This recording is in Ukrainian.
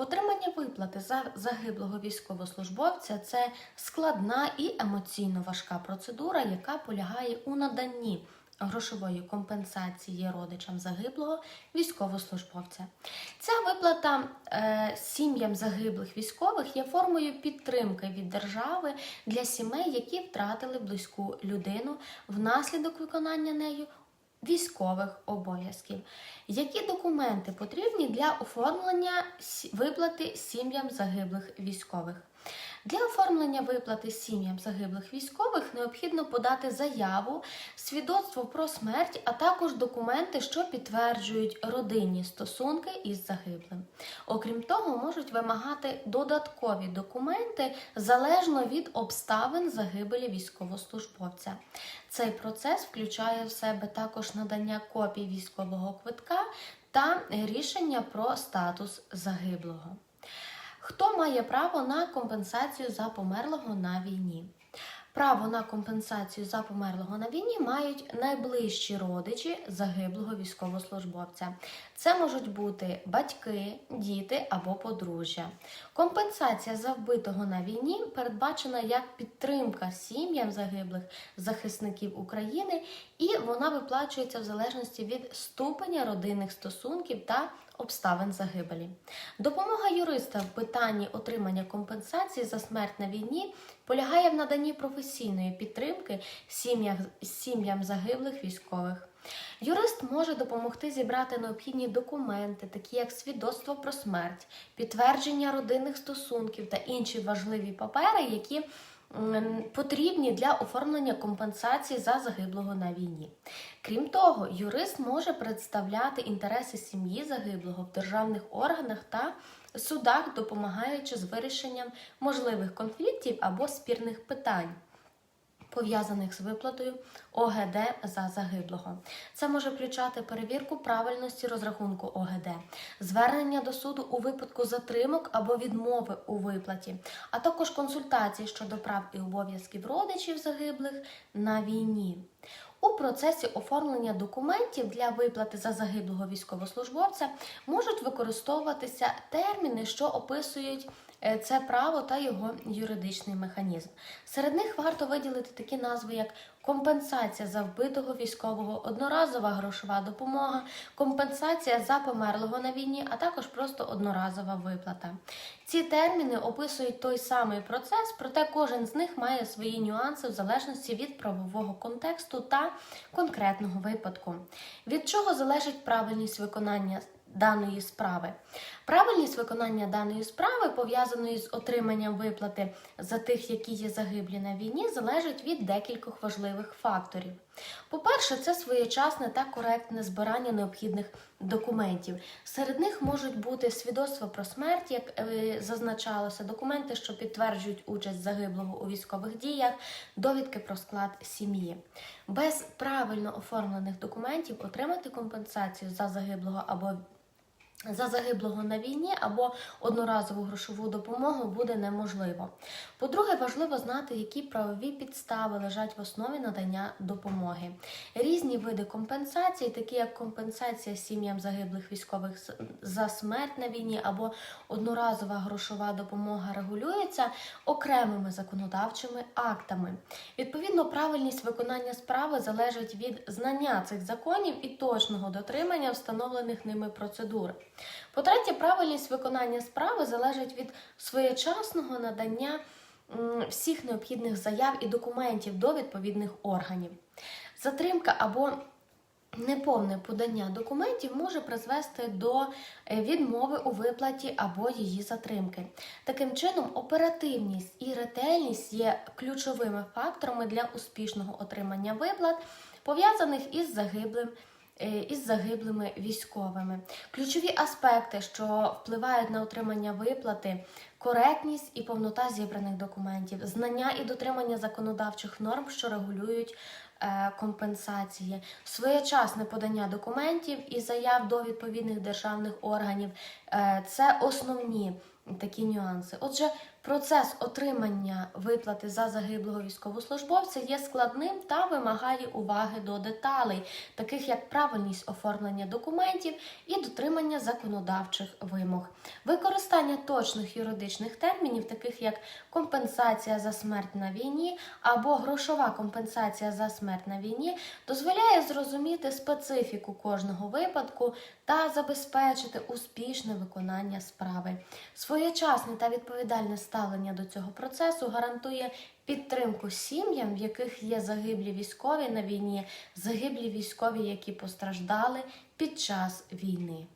Отримання виплати за загиблого військовослужбовця це складна і емоційно важка процедура, яка полягає у наданні грошової компенсації родичам загиблого військовослужбовця. Ця виплата е, сім'ям загиблих військових є формою підтримки від держави для сімей, які втратили близьку людину внаслідок виконання нею військових обов'язків. Які документи потрібні для оформлення виплати сім'ям загиблих військових? Для оформлення виплати сім'ям загиблих військових необхідно подати заяву, свідоцтво про смерть, а також документи, що підтверджують родинні стосунки із загиблим. Окрім того, можуть вимагати додаткові документи залежно від обставин загибелі військовослужбовця. Цей процес включає в себе також надання копій військового квитка та рішення про статус загиблого. Хто має право на компенсацію за померлого на війні? Право на компенсацію за померлого на війні мають найближчі родичі загиблого військовослужбовця. Це можуть бути батьки, діти або подружжя. Компенсація за вбитого на війні передбачена як підтримка сім'ям загиблих захисників України, і вона виплачується в залежності від ступеня родинних стосунків та обставин загибелі. Допомога юриста в питанні отримання компенсації за смерть на війні полягає в наданні професійної підтримки сім'ям загиблих військових. Юрист може допомогти зібрати необхідні документи, такі як свідоцтво про смерть, підтвердження родинних стосунків та інші важливі папери, які потрібні для оформлення компенсації за загиблого на війні. Крім того, юрист може представляти інтереси сім'ї загиблого в державних органах та судах, допомагаючи з вирішенням можливих конфліктів або спірних питань. Пов'язаних з виплатою ОГД за загиблого. Це може включати перевірку правильності розрахунку ОГД, звернення до суду у випадку затримок або відмови у виплаті, а також консультації щодо прав і обов'язків родичів загиблих на війні. У процесі оформлення документів для виплати за загиблого військовослужбовця можуть використовуватися терміни, що описують це право та його юридичний механізм. Серед них варто виділити такі назви, як компенсація за вбитого військового, одноразова грошова допомога, компенсація за померлого на війні, а також просто одноразова виплата. Ці терміни описують той самий процес, проте кожен з них має свої нюанси в залежності від правового контексту та конкретного випадку. Від чого залежить правильність виконання даної справи? Правильність виконання даної справи, пов'язаної з отриманням виплати за тих, які є загиблі на війні, залежить від декількох важливих факторів. По-перше, це своєчасне та коректне збирання необхідних документів. Серед них можуть бути свідоцтво про смерть, як е, зазначалося, документи, що підтверджують участь загиблого у військових діях, довідки про склад сім'ї. Без правильно оформлених документів отримати компенсацію за загиблого або за загиблого на війні або одноразову грошову допомогу буде неможливо. По-друге, важливо знати, які правові підстави лежать в основі надання допомоги. Різні види компенсацій, такі як компенсація сім'ям загиблих військових за смерть на війні або одноразова грошова допомога, регулюються окремими законодавчими актами. Відповідно, правильність виконання справи залежить від знання цих законів і точного дотримання встановлених ними процедур. По-третє, правильність виконання справи залежить від своєчасного надання всіх необхідних заяв і документів до відповідних органів. Затримка або Неповне подання документів може призвести до е, відмови у виплаті або її затримки. Таким чином, оперативність і ретельність є ключовими факторами для успішного отримання виплат, пов'язаних із загиблим. Е, Із загиблими військовими. Ключові аспекти, що впливають на отримання виплати, коректність і повнота зібраних документів, знання і дотримання законодавчих норм, що регулюють е, компенсації, своєчасне подання документів і заяв до відповідних державних органів е, це основні такі нюанси. Отже, Процес отримання виплати за загиблого військовослужбовця є складним та вимагає уваги до деталей, таких як правильність оформлення документів і дотримання законодавчих вимог. Використання точних юридичних термінів, таких як компенсація за смерть на війні або грошова компенсація за смерть на війні, дозволяє зрозуміти специфіку кожного випадку та забезпечити успішне виконання справи. Своєчасне та відповідальне ставлення до цього процесу гарантує підтримку сім'ям, в яких є загиблі військові на війні, загиблі військові, які постраждали під час війни.